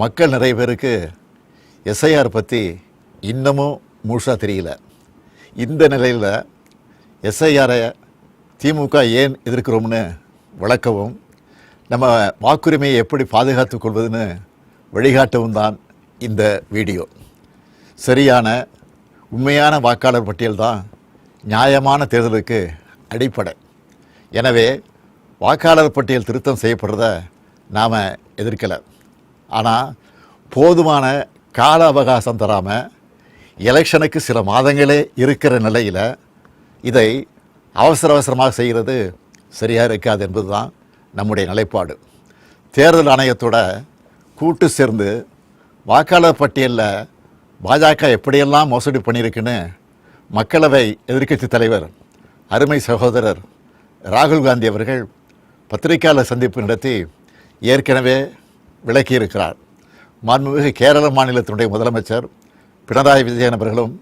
மக்கள் நிறைய பேருக்கு எஸ்ஐஆர் பற்றி இன்னமும் முழுசாக தெரியல. இந்த நிலையில் எஸ்ஐஆரை திமுக ஏன் எதிர்க்கிறோம்னு விளக்கவும் நம்ம வாக்குரிமையை எப்படி பாதுகாத்துக் கொள்வதுன்னு வழிகாட்டவும் தான் இந்த வீடியோ. சரியான உண்மையான வாக்காளர் பட்டியல் தான் நியாயமான தேர்தலுக்கு அடிப்படை. எனவே வாக்காளர் பட்டியல் திருத்தம் செய்யப்படுறத நாம் எதிர்க்கலை. ஆனால் போதுமான கால அவகாசம் தராமல் எலெக்ஷனுக்கு சில மாதங்களே இருக்கிற நிலையில் இதை அவசர அவசரமாக செய்கிறது சரியாக இருக்காது என்பது தான் நம்முடைய நிலைப்பாடு. தேர்தல் ஆணையத்தோட கூட்டு சேர்ந்து வாக்காளர் பட்டியலில் பாஜக எப்படியெல்லாம் மோசடி பண்ணியிருக்குன்னு மக்களவை எதிர்க்கட்சி தலைவர் அருமை சகோதரர் ராகுல் காந்தி அவர்கள் பத்திரிகையாளர் சந்திப்பு நடத்தி ஏற்கனவே விளக்கியிருக்கிறார். மாண்புமிகு கேரள மாநிலத்தினுடைய முதலமைச்சர் பினராயி விஜயன் அவர்களும்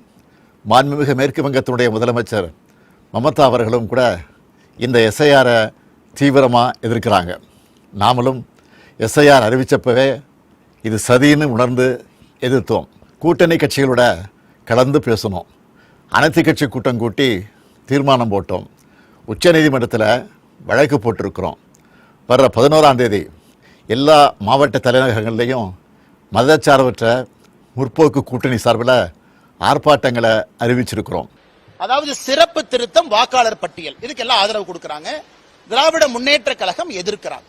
மாண்புமிகு மேற்கு வங்கத்தினுடைய முதலமைச்சர் மமதா அவர்களும் கூட இந்த எஸ்ஐஆரை தீவிரமாக எதிர்க்கிறாங்க. நாமளும் எஸ்ஐஆர் அறிவித்தப்பவே இது சதின்னு உணர்ந்து எதிர்த்தோம். கூட்டணி கட்சிகளோட கலந்து பேசணும். அனைத்து கட்சி கூட்டம் கூட்டி தீர்மானம் போட்டோம். உச்சநீதிமன்றத்தில் வழக்கு போட்டிருக்கிறோம். வர்ற பதினோராம் தேதி எல்லா மாவட்ட தலைநகரங்கள்லேயும் மதச்சார்பற்ற முற்போக்கு கூட்டணி சார்பில் ஆர்ப்பாட்டங்களை அறிவிச்சிருக்கிறோம். அதாவது சிறப்பு திருத்தம் வாக்காளர் பட்டியல். இதுக்கு எல்லாம் ஆதரவு கொடுக்கறாங்க. திராவிட முன்னேற்ற கழகம் எதிர்க்கிறாங்க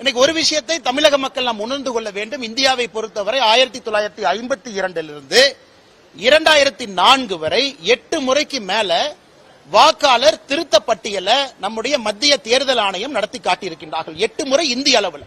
இன்னைக்கு ஒரு விஷயத்தை தமிழக மக்கள் நாம் உணர்ந்து கொள்ள வேண்டும். இந்தியாவை பொறுத்தவரை ஆயிரத்தி தொள்ளாயிரத்தி ஐம்பத்தி இரண்டிலிருந்து இரண்டாயிரத்தி நான்கு வரை எட்டு முறைக்கு மேல வாக்காளர் திருத்த பட்டியலை நம்முடைய மத்திய தேர்தல் ஆணையம் நடத்தி காட்டியிருக்கின்றார்கள். எட்டு முறை இந்திய அளவில்.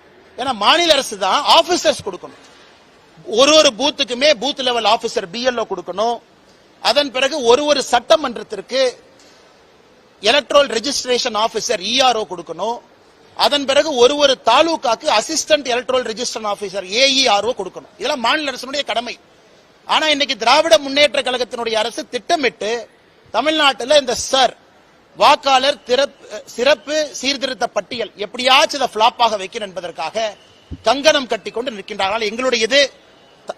ஏன்னா மாநில அரசு தான் ஆபீசர்ஸ் கொடுக்கணும். ஒரு ஒரு பூத்துக்குமே பூத் லெவல் ஆபீசர் பிஎல்ஓ கொடுக்கணும். அதன் பிறகு ஒரு ஒரு சட்டமன்றத்திற்கு எலக்ட்ரல் ரெஜிஸ்ட்ரேஷன் ஆபீசர் இஆர்ஓ கொடுக்கணும். அதன் பிறகு ஒரு ஒரு தாலுகாக்கு assistant electoral registration officer AERO கொடுக்கணும். இதெல்லாம் மாநில அரசினுடைய கடமை. ஆனா இன்னைக்கு திராவிட முன்னேற்ற கழகத்தினுடைய அரசு திட்டமிட்டு தமிழ்நாட்டில் இந்த சர் வாக்காளர் சிறப்பு சீர்திருத்த பட்டியல் எப்படியாச்சும் இதை பிளாப்பாக வைக்கணும் என்பதற்காக கங்கணம் கட்டிக்கொண்டு நிற்கின்றார்கள். எங்களுடைய இது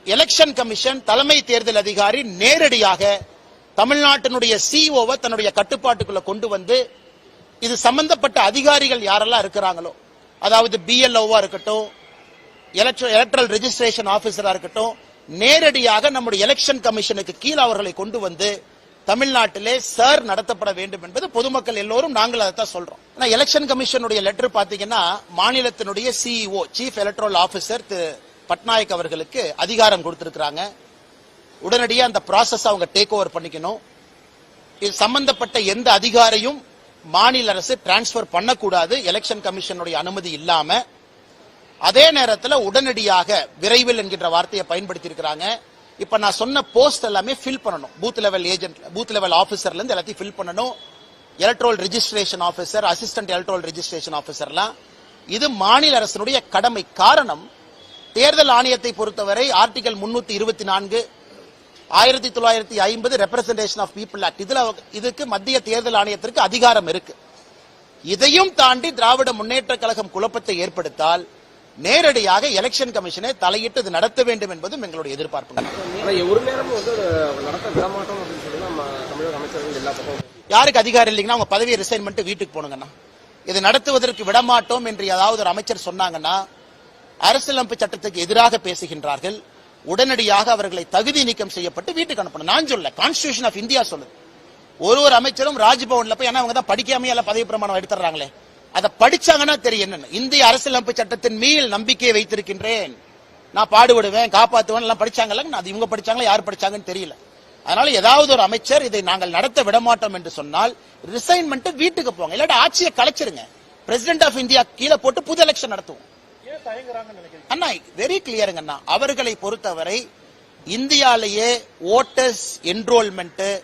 எலெக்ஷன் கமிஷன் தலைமை தேர்தல் அதிகாரி நேரடியாக தமிழ்நாட்டினுடைய சிஓவை தன்னுடைய கட்டுப்பாட்டுக்குள்ள கொண்டு வந்து இது சம்பந்தப்பட்ட அதிகாரிகள் யாரெல்லாம் இருக்கிறாங்களோ அதாவது பிஎல்ஓவா இருக்கட்டும் எலக்ட்ரல் ரெஜிஸ்ட்ரேஷன் ஆபீசரா இருக்கட்டும் நேரடியாக நம்முடைய எலெக்ஷன் கமிஷனுக்கு கீழ் அவர்களை கொண்டு வந்து தமிழ்நாட்டிலே சார் நடத்தப்பட வேண்டும் என்பது பொதுமக்கள் எல்லோரும் நாங்கள் அதைத்தான் சொல்றோம். ஆனா எலெக்ஷன் கமிஷனுடைய லெட்டர் பாத்தீங்கன்னா மாநிலத்தினுடைய சிஇஓ சீஃப் எலக்ட்ரல் ஆபிசர் திரு பட்நாயக் அவர்களுக்கு அதிகாரம் கொடுத்திருக்கிறாங்க. உடனடியாக அந்த ப்ராசஸ் அவங்க டேக் ஓவர் பண்ணிக்கணும். இது சம்பந்தப்பட்ட எந்த அதிகாரியும் மாநில அரசு டிரான்ஸ்பர் பண்ணக்கூடாது. எலெக்ஷன் கமிஷனுடைய அனுமதி இல்லாம. அதே நேரத்தில் உடனடியாக விரைவில் என்கின்ற வார்த்தையை பயன்படுத்தி இருக்கிறாங்க இப்ப நான் சொன்ன போஸ்ட் எல்லாமே ஃபில் பண்ணணும். Booth level agent booth level ஆபீசர்ல இருந்து எல்லாத்தையும் ஃபில் பண்ணணும். Electoral registration officer assistant electoral registration ஆபீசர்லாம் இது மாநில அரசினுடைய கடமை. காரணம் தேர்தல் ஆணையத்தை பொறுத்தவரை ஆர்டிகல் முன்னூத்தி இருபத்தி நான்கு ஆயிரத்தி தொள்ளாயிரத்தி ஐம்பது ரெப்ரசன்டேஷன் ஆஃப் பீப்புள் ஆக்ட் இதுல இதுக்கு மத்திய தேர்தல் ஆணையத்திற்கு அதிகாரம் இருக்கு. இதையும் தாண்டி திராவிட முன்னேற்ற கழகம் குழப்பத்தை ஏற்படுத்தால் நேரடியாக எலெக்ஷன் கமிஷனை தலையிட்டு இது நடத்த வேண்டும் என்பதும் எங்களுடைய எதிர்பார்ப்பு ஆனா ஒரு நேரமும் வந்து அதை நடத்த விடமாட்டோம் அப்படின்னு சொல்லி நம்ம தமிழக அமைச்சர்கள் எல்லா பக்கம் யாருக்கு அதிகாரம் இல்லைங்கன்னா அவங்க பதவியை ரிசைன் பண்ணிட்டு வீட்டுக்கு போனுங்கண்ணா இது நடத்துவதற்கு விடமாட்டோம் என்று ஏதாவது ஒரு அமைச்சர் சொன்னாங்கன்னா அரசியலமைப்பு சட்டத்துக்கு எதிராக பேசுகின்றார்கள். உடனடியாக அவர்களை தகுதி நீக்கம் செய்யப்பட்டு வீட்டுக்கு அனுப்பணும். நான் சொல்ல கான்ஸ்டிடியூஷன் ஆஃப் இந்தியா சொல்லுது. ஒரு ஒரு அமைச்சரும் ராஜ்பவன்ல போய் ஏன்னா அவங்க தான் படிக்காம எல்லாம் பதவி பிரமாணம் எடுத்துறாங்களே அதை படிச்சாங்கன்னா தெரியும் என்னன்னு. இந்திய அரசியலமைப்பு சட்டத்தின் மீள் நம்பிக்கையை வைத்திருக்கின்றேன். நான் பாடுபடுவேன் காப்பாத்துவேன் எல்லாம் படிச்சாங்கல்ல? அது இவங்க படிச்சாங்களா யார் படிச்சாங்கன்னு தெரியல. அதனால ஏதாவது ஒரு அமைச்சர் இதை நாங்கள் நடத்த விடமாட்டோம் என்று சொன்னால் ரிசைன்மெண்ட் வீட்டுக்கு போங்க. இல்லாட்டி ஆட்சியை கலைச்சிருங்க. பிரசிடென்ட் ஆஃப் இந்தியா கீழே போட்டு புது எலெக்ஷன் நடத்துவோம். அண்ணா வெரி கிளியருங்க அண்ணா. அவர்களை பொறுத்தவரை இந்தியாலேயே voters enrollment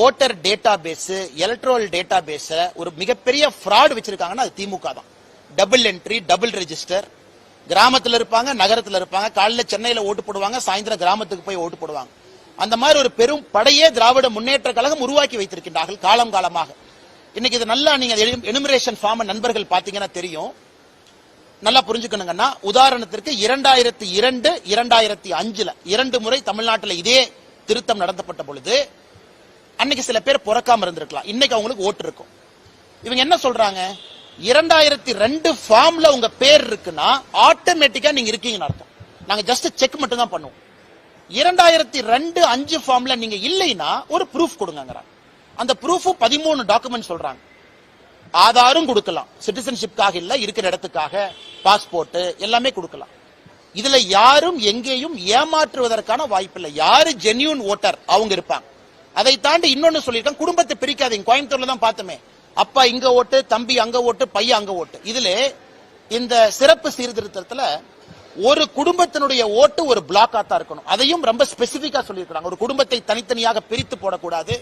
voter data base electoral data base ஒரு மிகப்பெரிய ஃப்ராட் வச்சிருக்காங்கன்னா அது திமுக தான். டபுள் என்ட்ரி டபுள் ரெஜிஸ்டர் கிராமத்தில் இருப்பாங்க நகரத்தில் இருப்பாங்க காலையில் சென்னையில் ஓட்டு போடுவாங்க சாயந்தரம் கிராமத்துக்கு போய் ஓட்டு போடுவாங்க. அந்த மாதிரி ஒரு பெரும் படையே திராவிட முன்னேற்ற கழகம் உருவாக்கி வைத்திருக்கின்றார்கள் காலம் காலமாக. இன்னைக்கு இது நல்லா நீங்க எனுமரேஷன் ஃபார்ம் நண்பர்கள் பாத்தீங்கன்னா தெரியும். நல்லா புரிஞ்சுக்கணுங்கன்னா உதாரணத்திற்கு இரண்டாயிரத்தி இரண்டு இரண்டாயிரத்தி அஞ்சுல இரண்டு முறை தமிழ்நாட்டில் இதே திருத்தம் நடத்தப்பட்ட பொழுது அன்னைக்கு சில பேர் பிறக்காம இருந்திருக்கலாம். இன்னைக்கு அவங்களுக்கு ஓட்டு இருக்கும். இவங்க என்ன சொல்றாங்க? இரண்டாயிரத்தி ரெண்டு ஃபார்ம்ல உங்க பேர் இருக்குன்னா ஆட்டோமேட்டிக்கா நீங்க இருக்கீங்கன்னு அர்த்தம். நாங்க ஜஸ்ட் செக் மட்டும் தான் பண்ணுவோம். இரண்டாயிரத்தி ரெண்டு அஞ்சு ஃபார்ம்ல நீங்க இல்லைன்னா ஒரு ப்ரூஃப் கொடுங்கிறாங்க அந்த ப்ரூஃப் பதிமூணு டாக்குமெண்ட் சொல்றாங்க. ஆதாரும் கொடுக்கலாம். சிட்டிசன்ஷிப்காக இல்ல இருக்கிற இடத்துக்காக பாஸ்போர்ட் எல்லாமே கொடுக்கலாம். இதுல யாரும் எங்கேயும் ஏமாற்றுவதற்கான வாய்ப்பில்லை. யாரு ஜென்யூன் ஓட்டர் அவங்க இருப்பாங்க. அதை தாண்டி இன்னொன்னு சொல்லிட்டேன் குடும்பத்தை பிரிக்காதீங்க. கோயம்புத்தூர்ல தான் பார்த்தோமே. அப்பா இங்க ஓட்டு தம்பி அங்க ஓட்டு பையன் அங்க ஓட்டு. இதுல இந்த சிறப்பு சீர்திருத்தத்துல ஒரு குடும்பத்தினுடைய ஓட்டு ஒரு பிளாக்கா தான் இருக்கணும். அதையும் ரொம்ப ஸ்பெசிபிக்கா சொல்லியிருக்காங்க ஒரு குடும்பத்தை தனித்தனியாக பிரித்து போடக்கூடாது.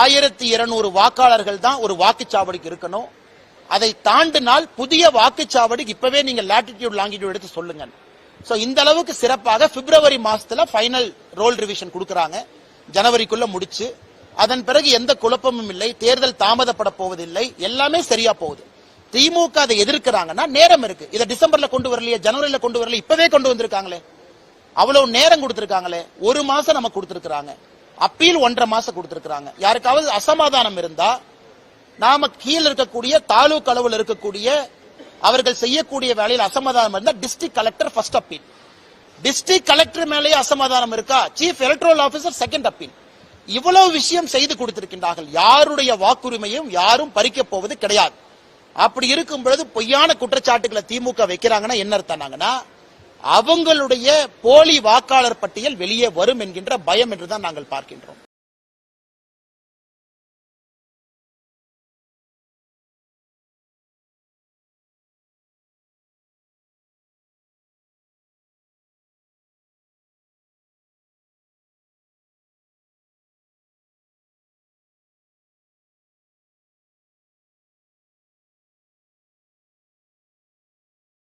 ஆயிரத்தி இருநூறு வாக்காளர்கள் தான் ஒரு வாக்குச்சாவடிக்கு இருக்கணும். அதை தாண்டினால் புதிய வாக்குச்சாவடிக்கு இப்பவே நீங்க லாட்டிடியூட் லாங்கிடியூட் எடுத்து சொல்லுங்க. சோ இந்த அளவுக்கு சிறப்பாக பிப்ரவரி மாசத்துல ஃபைனல் ரோல் ரிவிஷன் கொடுக்குறாங்க. ஜனவரிக்குள்ள முடிச்சு அதன் பிறகு எந்த குழப்பமும் இல்லை தேர்தல் தாமதப்பட போவதில்லை எல்லாமே சரியா போகுது. திமுக அதை எதிர்க்கிறாங்கன்னா நேரம் இருக்கு. இதை டிசம்பர்ல கொண்டு வரலையே ஜனவரியில கொண்டு வரல இப்பவே கொண்டு வந்திருக்காங்களே. அவ்வளவு நேரம் கொடுத்திருக்காங்களே. ஒரு மாசம் நம்ம கொடுத்திருக்கிறாங்க. அப்பீல் ஒன்றரை மாசம் கொடுத்திருக்கிறாங்க. யாருக்காவது அசமாதானம் இருந்தா நாம கீழ இருக்கக்கூடிய தாலுக் அளவில் இருக்கக்கூடிய அவர்கள் செய்யக்கூடிய வேலையில் அசமாதானம் இருந்தா district collector first appeal district collector மேலேயே அசமாதானம் இருக்கா? Chief electoral officer second appeal இவ்வளவு விஷயம் செய்து கொடுத்திருக்கின்றார்கள். யாருடைய வாக்குரிமையும் யாரும் பறிக்க போவது கிடையாது. அப்படி இருக்கும் பொழுது பொய்யான குற்றச்சாட்டுகளை திமுக வைக்கிறாங்கன்னா என்ன அர்த்தம்னாங்கன்னா அவங்களுடைய போலி வாக்காளர் பட்டியல் வெளியே வரும் என்கின்ற பயம் என்றுதான் நாங்கள் பார்க்கின்றோம்.